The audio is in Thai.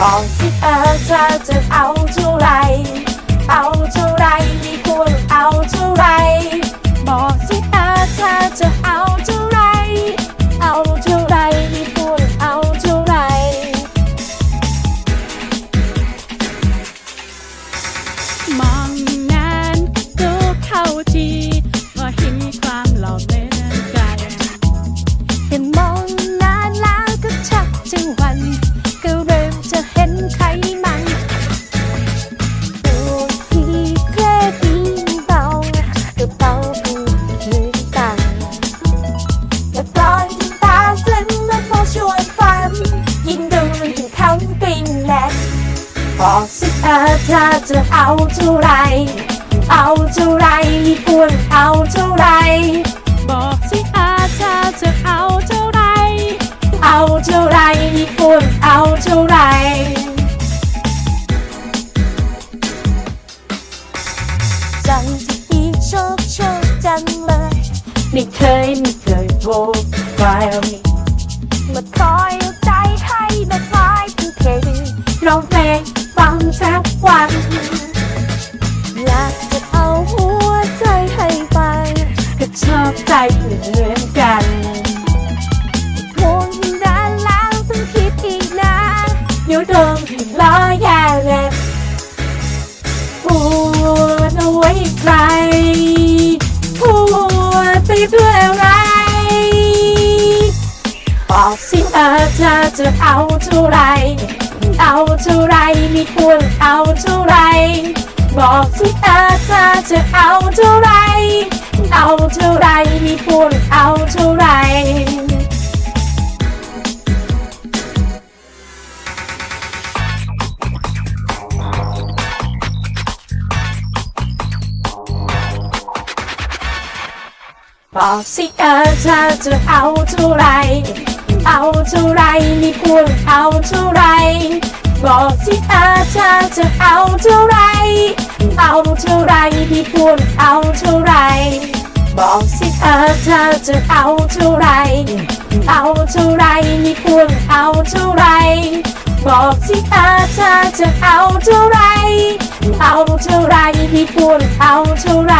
ขอกสิเออเธอจะเอาเท่าไร เอาเท่าไรไม่ควรเอาเท่าไร บอกสิเออเธอจะเอาเท่าไร เอาเท่าไหรควรเอาเท่าไร บอกสิอาเธอจะเอาเท่าไร เอาเท่าไรมีควรเอาเท่าไรจังที่ดีโชคโชคจังเลยไม่เคยไม่เคยโบกใครมาคอยเอาใจให้มาคอยเป็นเพลงร้องเพลงฟัง สักวัน อยากจะเอาหัวใจให้ไปก็ชอบใจเหมือนกันวงดานแล้วต้องคิดอีกนะเดี๋ยวโดนผิดล้อแย่เลยปวดเอาไว้ใครปวดไปเพื่ออะไรบอกสิเออเธอจะเอาเท่าไร เอาเท่าไรม่ควรเอาเท่าไรบอกสิเออเธอจะเอาเท่าไร เอาเท่าไรม่ควรเอาเท่าไรบอกสิเออเธอจะเอาเท่าไรเอาเท่าไรม่ควรเอาเท่าไร บอกสิเออเธอจะเอาเท่าไร เอาเท่าไรไม่ควรเอาเท่าไร บอกสิออเธอจะเอาเท่าไร เอาเท่าไรไม่ควรเอาเท่าไร บอกสิออเธอจะเอาเท่าไร เอาเท่าไรไม่ควรเอาเท่าไร